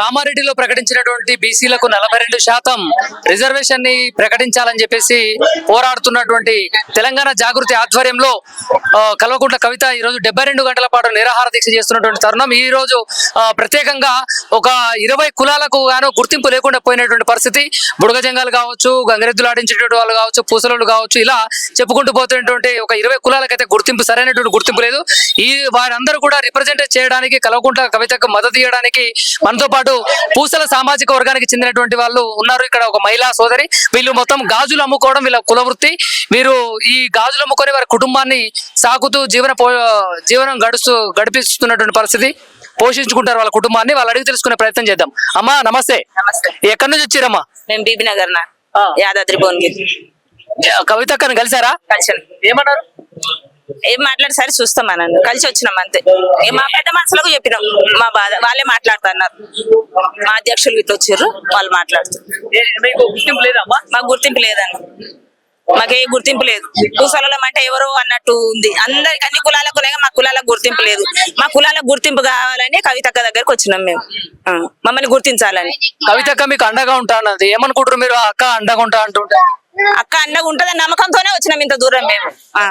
కామారెడ్డిలో ప్రకటించినటువంటి బీసీలకు నలభై రెండు శాతం రిజర్వేషన్ని ప్రకటించాలని చెప్పేసి పోరాడుతున్నటువంటి తెలంగాణ జాగృతి ఆధ్వర్యంలో కల్వకుంట్ల కవిత ఈ రోజు డెబ్బై రెండు గంటల పాటు నిరాహార దీక్ష చేస్తున్నటువంటి తరుణం. ఈ రోజు ప్రత్యేకంగా ఒక ఇరవై కులాలకు గాను గుర్తింపు లేకుండా పోయినటువంటి పరిస్థితి. బుడగజంగాలు కావచ్చు గంగరెద్దులు ఆడించేటువంటి వాళ్ళు కావచ్చు పూసలు కావచ్చు ఇలా చెప్పుకుంటూ పోతున్నటువంటి ఒక ఇరవై కులాలకైతే గుర్తింపు సరైనటువంటి గుర్తింపు లేదు. ఈ వారందరూ కూడా రిప్రజెంట్ చేయడానికి కల్వకుంట్ల కవితకు మద్దతు ఇవ్వడానికి మనతో పాటు పూసల సామాజిక వర్గానికి చెందినటువంటి వాళ్ళు ఉన్నారు ఇక్కడ ఒక మహిళా సోదరి. వీళ్ళు మొత్తం గాజులు అమ్ముకోవడం వీళ్ళ కుల వృత్తి వీరు ఈ గాజులు అమ్ముకొని వారి కుటుంబాన్ని సాగుతూ జీవన పో జీవనం గడుస్తూ గడిపిస్తున్నటువంటి పరిస్థితి. పోషించుకుంటారు వాళ్ళ కుటుంబాన్ని. వాళ్ళు అడిగి తెలుసుకునే ప్రయత్నం చేద్దాం. అమ్మా నమస్తే. నమస్తే. ఎక్కడి నుంచి వచ్చిరమ్మా? మేము బీబీ నగర్. యాదాద్రి భువనగిరి. కవిత అక్కని కలిసారా? కలిసి ఏమన్నారు? ఏం మాట్లాడి సరే చూస్తాం అన్నాను కలిసి వచ్చినాం అంతే. మా పెద్ద మనుషులకు చెప్పినాం. మా బాధ వాళ్ళే మాట్లాడుతున్నారు. మా అధ్యక్షులు ఇట్లా వచ్చారు వాళ్ళు మాట్లాడుతున్నారు. మాకు గుర్తింపు లేదన్న. మాకే గుర్తింపు లేదు. పూసలం అంటే ఎవరో అన్నట్టు ఉంది. అందరికి అన్ని కులాలకు మా కులాలకు గుర్తింపు లేదు. మా కులాలకు గుర్తింపు కావాలని కవితక్క దగ్గరకు వచ్చినాం మేము. మమ్మల్ని గుర్తించాలని. కవితక్క మీకు అండగా ఉంటా అన్నది. ఏమనుకుంటారు మీరు? అక్క అండగా ఉంటా అంటుంటే? అక్క అండగా ఉంటదని నమ్మకంతోనే వచ్చినాం ఇంత దూరం మేము. ఆ.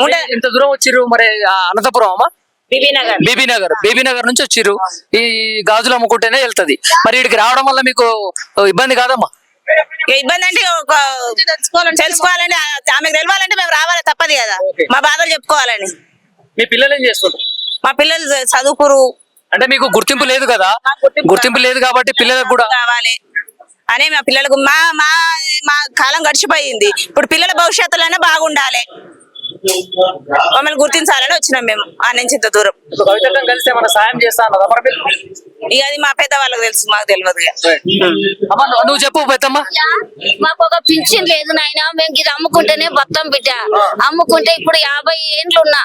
ఉంటది ఇంత దూరం వచ్చిర్రు మరి అనంతపురం అమ్మా? Bibinagar Bibinagar Bibinagar నుంచి వచ్చిర్రు. ఈ గాజులు అమ్ముకుంటేనే వెళ్తది. మరి ఇక్కడికి రావడం వల్ల మీకు ఇబ్బంది కాదమ్మా? ఇబ్బంది అంటే ఒక తెలుసుకోవాలంటే ఆ- ఆమెకు తెలవాలంటే మేము రావాలి తప్పదు కదా. మా బాధలు చెప్పుకోవాలని. మీ పిల్లలు ఏం చేస్తుంటారు మా పిల్లలు చదువుకురు. అంటే మీకు గుర్తింపు లేదు కదా? గుర్తింపు లేదు. కాబట్టి పిల్లలకు కూడా కావాలి. అని మా పిల్లలకు మా మా మా కాలం గడిచిపోయింది. ఇప్పుడు పిల్లల భవిష్యత్తులోనే బాగుండాలి. మమ్మల్ని గుర్తించాలని వచ్చినాం మేము ఆ నుంచి ఇంత దూరం. మన సాయం? ఇక అది మా పెద్ద వాళ్ళకి తెలుసు మాకు తెలియదు నువ్వు- చెప్పు పెద్దమ్మా. మాకు ఒక పింఛన్ లేదు నాయన మేము ఇది అమ్ముకుంటేనే బతం బిడ్డ. అమ్ముకుంటే ఇప్పుడు యాభై ఏండ్లు ఉన్నా.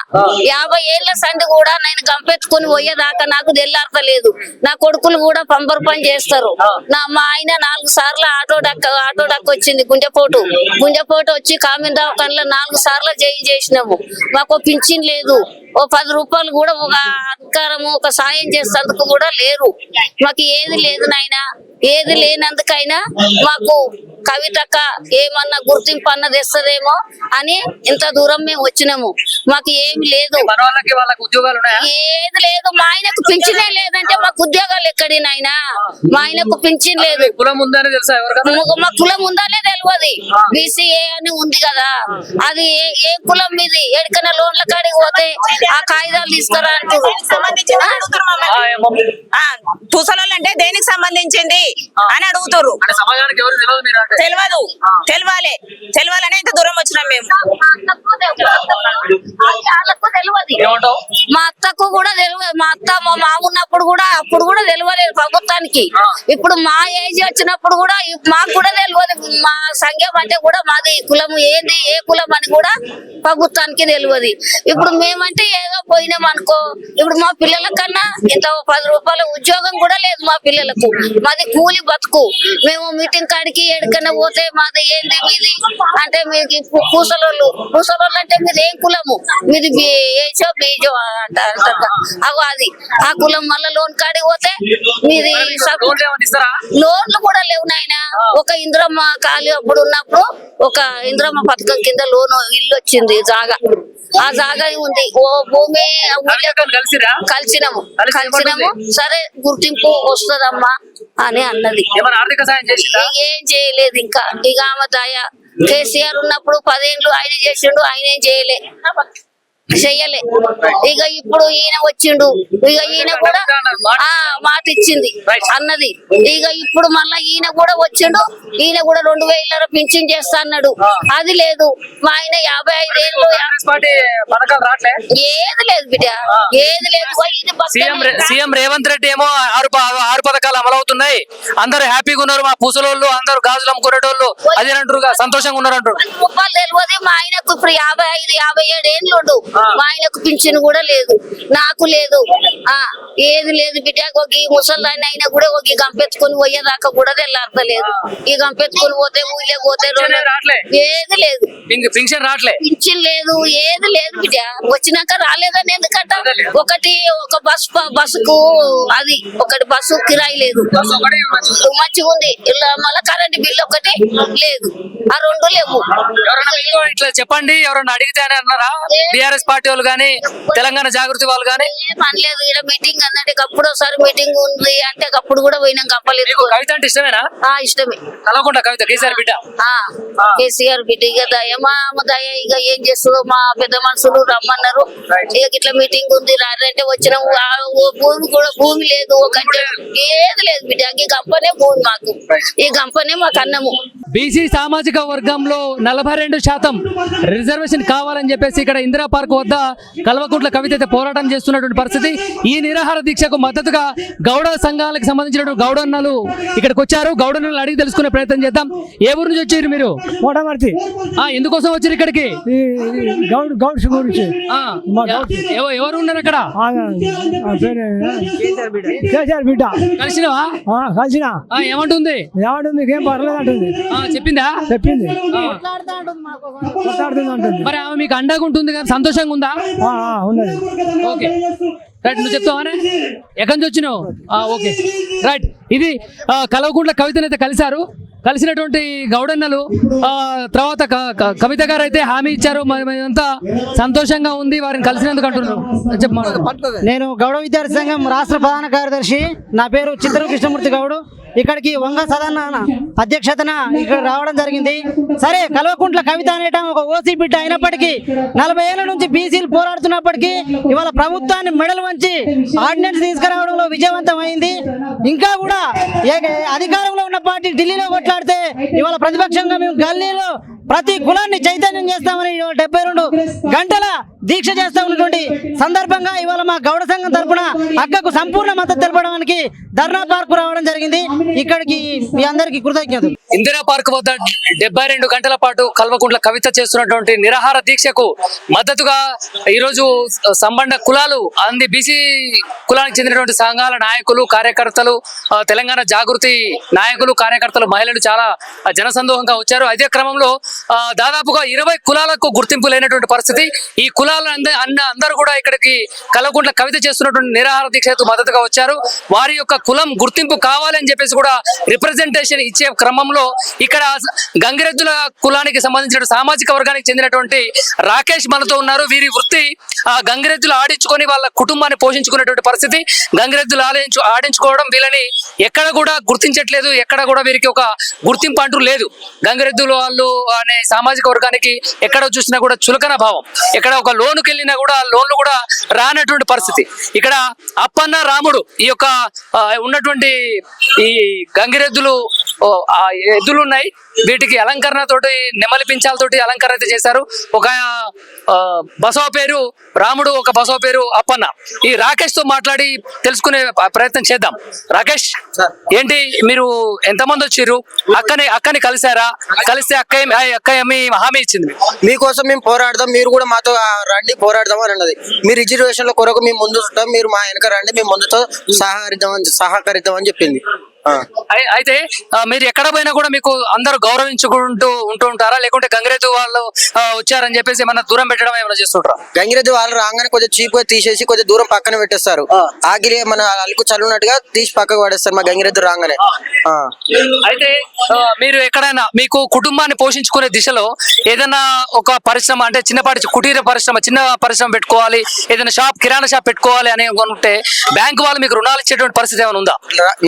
యాభై ఏళ్ళ సంది కూడా నేను గంపెత్తుకుని పోయేదాకా నాకు తెల్లారతలేదు నా కొడుకులు కూడా పంపరు పని చేస్తారు. నా మా ఆయన నాలుగు సార్లు ఆటో డక్క ఆటో డక్క వచ్చింది గుండెపోటు. గుండెపోటు వచ్చి కామిన్ దవాఖానలో నాలుగు సార్లు జై చేసినాము. మాకు పింఛన్ లేదు. ఓ పది రూపాయలు కూడా ఒక అధికారము ఒక సాయం చేసేందుకు కూడా లేరు. మాకు ఏది లేదు నాయన. ఏది లేనందుకైనా మాకు కవితక్క ఏమన్నా గుర్తింపు అన్నది ఇస్తుందేమో అని ఇంత దూరం మేము వచ్చినాము. మాకు ఏమి లేదు. ఏది లేదు. మా ఆయనకు పింఛనే లేదంటే మాకు ఉద్యోగాలు ఎక్కడి నాయన? మా ఆయనకు పింఛన్ లేదు. కులం ఉందని తెలుసా మా కులం ఉందానే తెలియదు బీసీఏ అని ఉంది కదా. అది ఏ- కులం మీది? ఎక్కడికైనా లోన్ల కాడికి పోతే ఆ కాగితాలు తీసుకురా పూసలోళ్ళు అంటే దేనికి సంబంధించింది అని అడుగుతారు అంటే సమాజానికి ఎవరు తెలియదు తెలవాలి తెలవాలనే ఇంత దూరం వచ్చినాం మేము. మా అత్తకు తెలియదు. వాళ్ళకు తెలియదు ఏమంటావు? మా అత్తకు కూడా తెలియదు. మా అత్త మా మామ ఉన్నప్పుడు కూడా అప్పుడు కూడా తెలియలేదు ప్రభుత్వానికి. ఇప్పుడు మా ఏజ్ వచ్చినప్పుడు కూడా మాకు కూడా తెలియదు. మా సంఘం అంటే కూడా మాది కులం ఏంది ఏ కులం అని కూడా ప్రభుత్వానికి తెలియదు. ఇప్పుడు మేమంటే ఏదో పోయినాం అనుకో ఇప్పుడు మా పిల్లల కన్నా ఇంత ఓ పది రూపాయల ఉద్యోగం కూడా లేదు మా పిల్లలకు. మాది కూలి బతుకు. మేము మీటింగ్ కాడికి ఎక్కడికన్నా పోతే మాది ఏంది మీది? అంటే మీది పూసలోళ్ళు పూసలోళ్ళు అంటే మీది ఏం కులము? మీది ఏజో బీజో అంట అగో అది. ఆ కులం మళ్ళీ లోన్ కాడికి పోతే మీది లోన్లు లోన్లు కూడా లేవు నాయన. ఒక ఇంద్రమ్మ ఖాళీ అప్పుడు ఉన్నప్పుడు ఒక ఇంద్రమ్మ పథకం కింద లోన్ ఇల్లు వచ్చింది జాగా. ఆ జాగా ఉంది. ఓ భూమి కలిసినాము. కలిసి కలిసినాము? సరే గుర్తింపు వస్తుందమ్మా అని అన్నది. ఏం చేయలేదు ఇంకా. ఇక ఆమె దయ. కేసీఆర్ ఉన్నప్పుడు పదేళ్ళు ఆయన చేసిండు ఆయన ఏం చేయలే. చెయ్యలే. ఇక ఇప్పుడు ఈయన వచ్చిండు. ఇక ఈయన కూడా ఆ మాట ఇచ్చింది అన్నది. ఇక ఇప్పుడు మళ్ళా ఈయన కూడా వచ్చిండు. ఈయన కూడా రెండు వేల పింఛన్ చేస్తా అన్నాడు. అది లేదు. మా ఆయన యాభై ఐదు ఏళ్ళు ఏది లేదు బిడ్డ. ఏది లేదు. సీఎం రేవంత్ రెడ్డి ఏమో ఆరు ఆరు పథకాలు అమలవుతున్నాయి. అందరూ హ్యాపీగా ఉన్నారు. మా పూసలోళ్ళు అందరూ గాజులు అమ్ముకునేటోళ్ళు. అదేనంటారు సంతోషంగా ఉన్నారు అంటారు మా ఆయనకు ఇప్పుడు యాభై ఐదు యాభై ఏడు ఏళ్ళు ఆయనకు పింఛన్ కూడా లేదు. నాకు లేదు. ఆ ఏది లేదు బిడ్డ. ఒక ఈ ముసలాయన అయినా కూడా ఒక ఈ గంపెత్తుకొని పోయేదాకా కూడా తెల్లారతలేదు. ఈ గంపెత్తుకొని పోతే ఊళ్ళో పోతే ఏది లేదు. పింఛన్ రావట్లే పింఛన్ లేదు ఏది లేదు బిడ్డ. వచ్చినాక రాలేదని ఎందుకంట? ఒకటి ఒక బస్ బస్సుకు అది ఒకటి బస్సు కిరాయి లేదు. మంచిగా ఉంది. ఇలా మళ్ళా కరెంట్ బిల్ ఒకటి లేదు. ఆ రెండు లేవు. ఇట్లా చెప్పండి. ఎవరన్నా అడిగితే అని అన్నారా? బీఆర్ఎస్ పార్టీ వాళ్ళు కానీ తెలంగాణ జాగృతి వాళ్ళు కానీ? ఏం అనలేదు. ఇక్కడ మీటింగ్ అన్నట్టు అప్పుడు ఒకసారి మీటింగ్ ఉంది అంటే అప్పుడు కూడా పోయినాం కంపలేదు కవిత అంటే ఇష్టమేనా? ఆ ఇష్టమే. కలవకుండా కవిత కేసీఆర్ బిడ్డ. కేసీఆర్ బిడ్డ. ఇక దయ మా దయ ఇక ఏం చేస్తుందో మా పెద్ద మనుషులు రమ్మన్నారు. ఇక ఇట్లా మీటింగ్ ఉంది రారంటే వచ్చిన. భూమి కూడా భూమి లేదు ఒక ఏది లేదు బిడ్డ. ఈ గంపనే భూమి మాకు. ఈ గంపనే మాకు అన్నము. బీసీ సామాజిక వర్గంలో నలభై రెండు శాతం రిజర్వేషన్ కావాలని చెప్పేసి ఇక్కడ ఇందిరా పార్క్ వద్ద కల్వకుంట్ల కవిత అయితే పోరాటం చేస్తున్నటువంటి పరిస్థితి. ఈ నిరాహార దీక్షకు మద్దతుగా గౌడ సంఘాలకు సంబంధించినటువంటి గౌడన్నలు ఇక్కడికి వచ్చారు. గౌడన్నలు అడిగి తెలుసుకునే ప్రయత్నం చేద్దాం. ఏ ఊరు నుంచి వచ్చారు మీరు? కోటమర్తి ఎందుకోసం వచ్చారు ఇక్కడికి? ఎవరు ఉన్నారు అక్కడ? కలిసినవా? కలిసిన. ఏమంటుంది? ఏమంటుంది? మీకేం పర్లేదు అంటుంది. చెప్పిందా? చెప్పింది. మరి ఆమె మీకు అండగా ఉంటుంది కదా సంతోషంగా ఉందా? ఉన్నది. ఓకే. రైట్ నువ్వు చెప్తావానే ఎక్కడి నుంచి వచ్చినావు? ఆ, ఓకే. రైట్ ఇది కల్వకుంట్ల కవితనైతే కలిశారు. కలిసినటువంటి గౌడన్నలు ఆ, తర్వాత క- క- కవిత గారు అయితే హామీ ఇచ్చారు. మరి మేమంతా సంతోషంగా ఉంది వారిని కలిసినందుకు అంటున్నారు చెప్పు నేను గౌడ విద్యార్థి సంఘం రాష్ట్ర ప్రధాన కార్యదర్శి. నా పేరు చిత్రం కృష్ణమూర్తి గౌడు. ఇక్కడికి వంగ సదన్న అధ్యక్షతన ఇక్కడ రావడం జరిగింది. సరే కల్వకుంట్ల కవిత అనేటం ఒక ఓసీ బిడ్డ అయినప్పటికీ నలభై ఏళ్ళ నుంచి బీసీలు పోరాడుతున్నప్పటికీ ఇవాళ ప్రభుత్వాన్ని మెడలు వంచి ఆర్డినెన్స్ తీసుకురావడంలో విజయవంతం అయింది ఇంకా కూడా ఏ- అధికారంలో ఉన్న పార్టీ ఢిల్లీలో కొట్లాడితే ఇవాళ ప్రతిపక్షంగా మేము గల్లీలో ప్రతి కులాన్ని చైతన్యం చేస్తామని ఇవాళ డెబ్బై రెండు గంటల దీక్ష చేస్తూ ఉన్నటువంటి సందర్భంగా ఇవాళ మా గౌడ సంఘం తరఫున అక్కకు సంపూర్ణ మద్దతు తెలపడానికి ధర్నా పార్క్ రావడం జరిగింది. ఇక్కడికి మీ అందరికీ కృతజ్ఞతలు. ఇందిరా పార్క్ వద్ద డెబ్బై రెండు గంటల పాటు కల్వకుంట్ల కవిత చేస్తున్నటువంటి నిరాహార దీక్షకు మద్దతుగా ఈరోజు సంబంధ కులాలు అంది బీసీ కులానికి చెందినటువంటి సంఘాల నాయకులు కార్యకర్తలు తెలంగాణ జాగృతి నాయకులు కార్యకర్తలు మహిళలు చాలా జనసందోహంగా వచ్చారు. అదే క్రమంలో దాదాపుగా ఇరవై కులాలకు గుర్తింపు లేనటువంటి పరిస్థితి. ఈ కులాల అంద- అన్న అందరూ కూడా ఇక్కడికి కల్వకుంట్ల కవిత చేస్తున్నటువంటి నిరాహార దీక్షకు మద్దతుగా వచ్చారు. వారి యొక్క కులం గుర్తింపు కావాలని చెప్పేసి కూడా రిప్రజెంటేషన్ ఇచ్చే క్రమంలో ఇక్కడ గంగిరెద్దుల కులానికి సంబంధించిన సామాజిక వర్గానికి చెందినటువంటి రాకేష్ మనతో ఉన్నారు. వీరి వృత్తి ఆ గంగిరెద్దులు ఆడించుకొని వాళ్ళ కుటుంబాన్ని పోషించుకునేటువంటి పరిస్థితి. గంగిరెద్దులు ఆడించు ఆడించుకోవడం వీళ్ళని ఎక్కడ కూడా గుర్తించట్లేదు. ఎక్కడ కూడా వీరికి ఒక గుర్తింపు అంటూ లేదు. గంగిరెద్దులు వాళ్ళు అనే సామాజిక వర్గానికి ఎక్కడ చూసినా కూడా చులకన భావం. ఎక్కడ ఒక లోనుకి వెళ్ళినా కూడా లోన్లు కూడా రానటువంటి పరిస్థితి. ఇక్కడ అప్పన్న రాముడు ఈ యొక్క ఉన్నటువంటి ఈ గంగిరెద్దులు ఎద్దులు ఉన్నాయి వీటికి అలంకరణతోటి నెమలి పించాలతోటి అలంకరణ అయితే చేశారు. ఒక బసవ పేరు రాముడు ఒక బసవ పేరు అప్పన్న. ఈ రాకేష్తో మాట్లాడి తెలుసుకునే ప్రయత్నం చేద్దాం. రాకేష్ ఏంటి మీరు ఎంతమంది వచ్చిర్రు? అక్కని అక్కని కలిసారా కలిస్తే అక్క అక్క ఏమి హామీ ఇచ్చింది. మీకు? మీకోసం మేము పోరాడదాం. మీరు కూడా మాతో రండి పోరాడదాం అని అన్నది మీ రిజర్వేషన్ల కొరకు మేము ముందు ఉంటాం మీరు మా వెనక రండి మేము ముందుతో సహకరిద్దాం అని సహకరిద్దాం అని చెప్పింది. అయితే మీరు ఎక్కడ పోయినా కూడా మీకు అందరూ గౌరవించుకుంటూ ఉంటూ ఉంటారా? లేకుంటే గంగిరెద్దు వాళ్ళు వచ్చారని చెప్పేసి ఏమన్నా దూరం పెట్టడం ఏమైనా చేస్తుంటారా? గంగిరెద్దు వాళ్ళు రాగానే కొంచెం చీప్గా తీసేసి కొంచెం దూరం పక్కన పెట్టేస్తారు. ఆగిరి మన అలుకు చల్లునట్టుగా తీసి పక్కకు పడేస్తారు మా గంగిరెద్దు రాగానే. అయితే మీరు ఎక్కడైనా మీకు కుటుంబాన్ని పోషించుకునే దిశలో ఏదైనా ఒక పరిశ్రమ అంటే చిన్నపాటి కుటీర పరిశ్రమ చిన్న పరిశ్రమ పెట్టుకోవాలి ఏదైనా షాప్ కిరాణా షాప్ పెట్టుకోవాలి అని ఉంటే బ్యాంక్ వాళ్ళు మీకు రుణాలు ఇచ్చేటువంటి పరిస్థితి ఏమైనా ఉందా?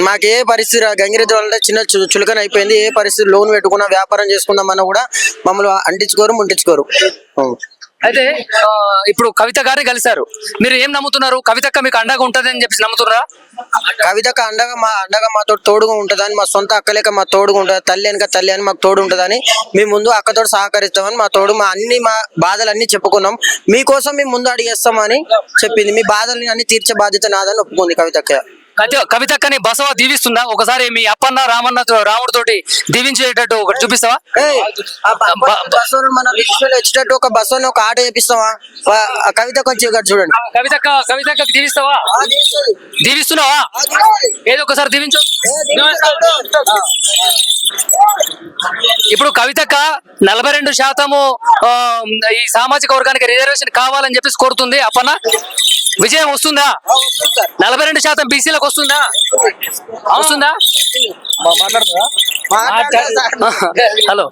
మాకు ఏ పరిస్థితి గంగిరెద్దు వల్ల చిన్న చులకన అయిపోయింది. ఏ పరిస్థితి లోన్ పెట్టుకున్నా వ్యాపారం చేసుకుందామన్నా కూడా మమ్మల్ని అంటించుకోరు ముంటించుకోరు. అయితే ఇప్పుడు కవిత గారిని కలిశారు. మీరు ఏం నమ్ముతున్నారు? కవితక్క మీకు అండగా ఉంటది అని చెప్పేసి నమ్ముతున్నారా? కవితకు అండగా మా అండగా మాతో తోడుగా ఉంటుందని మా సొంత అక్కలేక మా తోడుగా ఉంటుంది? తల్లి వెనక తల్లి అని మాకు తోడు ఉంటుందని మేము ముందు అక్కతో సహకరిస్తామని మా తోడు మా అన్ని మా బాధలన్నీ చెప్పుకున్నాం. మీకోసం మేము ముందు అడిగేస్తామని చెప్పింది. మీ బాధల్ని అన్ని తీర్చే బాధ్యత నాదని ఒప్పుకుంది కవితక్క. కవిత కవితక్కని బసవ దీవిస్తుందా? ఒకసారి మీ అప్పన్న రామన్న రాముడితోటి దీవించేటట్టు ఒకటి చూపిస్తావా? వచ్చేటట్టు ఒక బస్సును ఒక ఆటో చేపిస్తావా? కవిత కొంచెం చూడండి. కవితక్క కవితక్కకి దీవిస్తావా. దీవిస్తున్నావా. ఏదో ఒకసారి దీవించు. ఇప్పుడు కవితక్క నలభై రెండు శాతము ఈ సామాజిక వర్గానికి రిజర్వేషన్ కావాలని చెప్పేసి కోరుతుంది. అప్పన్న విజయం వస్తుందా. నలభై రెండు శాతం బీసీలకు వస్తుందా? వస్తుందా. హలో.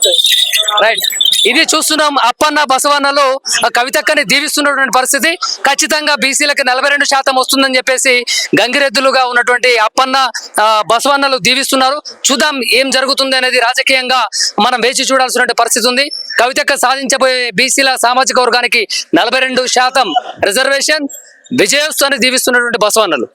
రైట్ ఇది చూస్తున్నాం అప్పన్న బసవన్నలో కవితక్కని దీవిస్తున్నటువంటి పరిస్థితి. ఖచ్చితంగా బీసీలకు నలభై రెండు శాతం వస్తుందని చెప్పేసి గంగిరెద్దులుగా ఉన్నటువంటి అప్పన్న బసవన్నలు దీవిస్తున్నారు. చూద్దాం ఏం జరుగుతుంది అనేది రాజకీయంగా మనం వేచి చూడాల్సిన పరిస్థితి ఉంది. కవితక్క సాధించబోయే బీసీల సామాజిక వర్గానికి నలభై రెండు శాతం రిజర్వేషన్. విజయోత్సవాన్ని దీవిస్తున్నటువంటి బసవన్నలు.